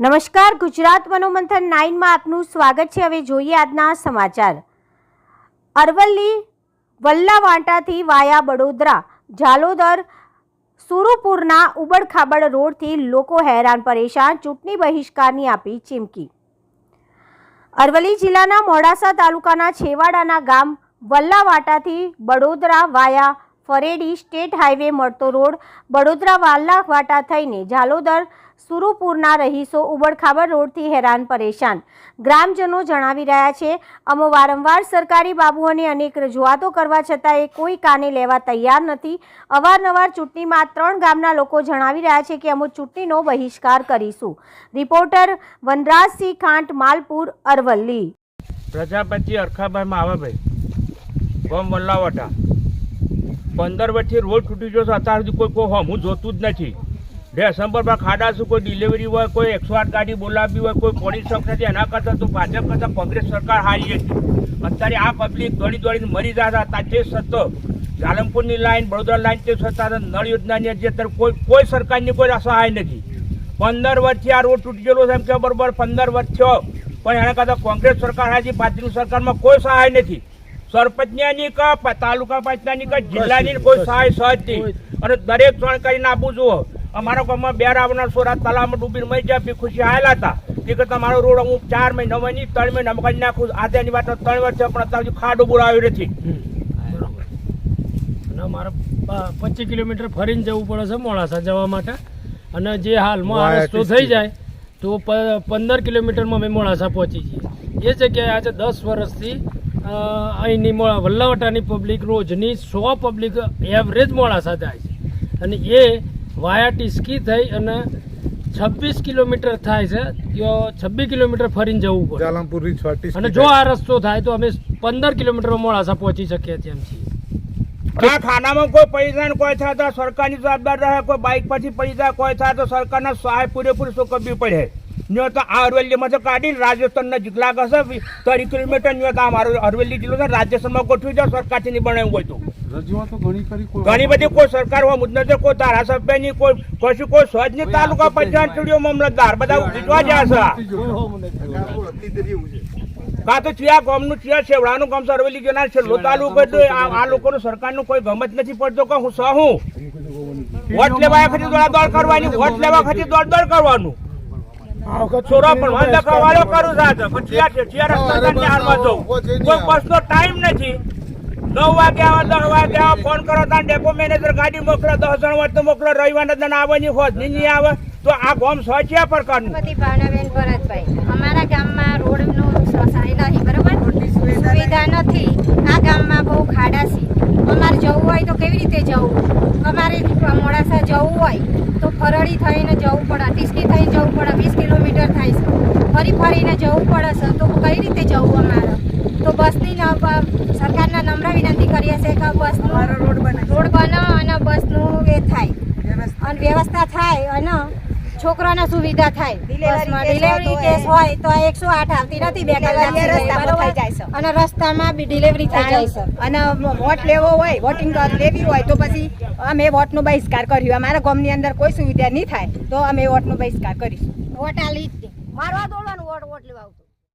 નમસ્કાર, ગુજરાત મનોમંથન નાઇનમાં આપનું સ્વાગત છે. હવે જોઈએ આજના સમાચાર. અરવલ્લી વલ્લાવાંટાથી વાયા વડોદરા ઝાલોદર સુરુપુરના ઉબડખાબડ રોડથી લોકો હેરાન પરેશાન, ચૂંટણી બહિષ્કારની આપી ચીમકી. અરવલ્લી જિલ્લાના મોડાસા તાલુકાના છેવાડાના ગામ વલ્લાવાટાથી Badodara via Faredi state highway મળતો રોડ બડોદરા વાલ્લાવાટા થઈને ઝાલોદર સુરુપુરના રહીશો ઉબડખાબડ રોડથી હેરાન પરેશાન. ગ્રામજનો જણાવી રહ્યા છે, અમો વારંવાર સરકારી બાબુઓને અનેક રજૂઆતો કરવા છતાં એ કોઈ કાને લેવા તૈયાર નથી. અવારનવાર ચૂંટણીમાં ત્રણ ગામના લોકો જણાવી રહ્યા છે કે અમો ચૂંટણીનો બહિષ્કાર કરીશું. રિપોર્ટર વનરાજસિંહ ખાંટ, માલપુર, અરવલ્લી. પ્રજાપતિ અરખાભાઈ માવાભાઈ પંદર વર્ષથી રોડ તૂટી ગયો છે, અત્યાર સુધી કોઈ કોઈ હમું જોતું જ નથી. ડિસેમ્બરમાં ખાડા શું કોઈ ડિલિવરી હોય, કોઈ એકસો આઠ ગાડી બોલાવવી હોય, કોઈ પોલીસ ચોક નથી, એના કરતાં તો ભાજપ કરતાં કોંગ્રેસ સરકાર હારી હતી અત્યારે આ પબ્લિક દોડી દોડીને મરી જતા હતા તે સત્તો, જાલમપુરની લાઈન વડોદરા લાઈન તે છતાં નળ યોજનાની જે અત્યારે કોઈ કોઈ સરકારની કોઈ સહાય નથી. પંદર વર્ષથી આ રોડ તૂટી ગયેલો છે, એમ કે બરોબર પંદર વર્ષ થયો, પણ એના કરતાં કોંગ્રેસ સરકાર હાજી ભાજપની સરકારમાં કોઈ સહાય નથી. સરપંચની કે તાલુકા પંચાયતની કે જિલ્લાની કોઈ સહાય સહજ નહીં અને દરેક જાણકારીને આપું છું. અમારા ગામમાં બે રાવના સોરા તલામાં ડૂબીને મરી જાય બી ખુશી આવેલા હતા. તે કરતા તમારો રોડ હું ચાર મહિના મહિની ત્રણ મહિના કરી નાખું. એની વાત ત્રણ વર્ષ છે પણ અત્યાર સુધી ખાડો બોલાવ્યો નથી. અને મારે પચીસ કિલોમીટર ફરીને જવું પડે છે મોડાસા જવા માટે. અને જે હાલમાં આ રસ્તો થઈ જાય તો પ- પંદર કિલોમીટરમાં અમે મોડાસા પહોંચી જઈએ. એ જગ્યાએ આજે દસ વર્ષથી અહીંની મોળા વલ્લાવટાની પબ્લિક રોજની સો પબ્લિક એવરેજ મોળા સાથે આવે છે. અને એ વાયા ટીસ્કી થઈ અને છવ્વીસ કિલોમીટર થાય છે ત્યાં છવ્વીસ કિલોમીટર ફરીને જવું પડે. જાલમપુર અને જો આ રસ્તો થાય તો અમે પંદર કિલોમીટરમાં મોડાસા પહોંચી શકીએ તેમ છીએ. આ ખાનામાં કોઈ પૈસા ને કોઈ થાય તો સરકારની જવાબદાર રહે કોઈ બાઇક પરથી પૈસા કોઈ થાય તો સરકારના સહાય પૂરેપૂરી શું કરવી પડે? ન્યો તો આ અરવલ્લીમાં તો કાઢીને રાજસ્થાનના જિલ્લા કશે ત્રીસ કિલોમીટર ન્યો તો આ મારો અરવલ્લી જિલ્લો છે રાજસ્થાનમાં ગોઠવી જાઓ સરકારથી નહીં બનાવ્યું હોય તો. ઘણી કરી કોઈ ઘણી બધી કોઈ સરકાર હોય મુદ્દે છે કોઈ નહીં કોઈ કશું કોઈ સહજની તાલુકા પંચાયત ચૂંટ્યો મામલતદાર બધા ઉઠવા જાય છે. કાં તો ચિયા ગામનું ચિયા છેવડાનું ગામ છે અરવલ્લી જનાર છેલ્લો તાલુકો છે. આ આ લોકોનું સરકારનું કોઈ ગમત નથી પડતો કે હું સહું. વોટ લેવા વખતે દોડાદોડ કરવાની વોટ લેવા ખાતે દોડ દોડ કરવાનું. છોરા પણ વાંધા કરવાળો કરું સાથે પણ છે ચિયા રસ્તા હાલમાં જવું કોઈ બસનો ટાઈમ નથી. નવ વાગે આવો દસ વાગે આવો ફોન કરો તાન ડેપો મેનેજર ગાડી મોકલો દસ જણ વાત તો મોકલો રવિવારના દન આવે ની હોજ નહીં આવે તો આ ગોમ સો પર પ્રકારનું? પતિ ભાવનાબેન ભરતભાઈ અમારા ગામમાં રોડનું સહાય નહીં બરોબર? સુવિધા નથી. આ ગામમાં બહુ ખાડા છે. અમારે જવું હોય તો કેવી રીતે જવું? અમારે મોડાસા જવું હોય તો ફરડી થઈને જવું પડે ટીસકી થઈને જવું પડે વીસ કિલોમીટર થાય છે ફરી ફરીને જવું પડે છે તો કઈ રીતે જવું અમારે? તો બસની સરકારના નમ્ર વિનંતી કરીએ છીએ કે બસનું રોડ બને અને બસનું એ થાય. અને વ્યવસ્થા થાય અને છોકરાને સુવિધા થાય. બસમાં ડિલિવરી કેસ હોય તો એકસો આઠ આવતી નથી બે કલાક? અને રસ્તામાં બી ડિલિવરી થઈ જાય છે. અને વોટ લેવો હોય વોટિંગ લેવી હોય તો પછી અમે વોટનો બહિષ્કાર કર્યો. અમારા ગામની અંદર કોઈ સુવિધા નહીં થાય તો અમે વોટનો બહિષ્કાર કરીશું. વોટ આલી મારવા દોડવાનું વોટ વોટ લેવા આવતું.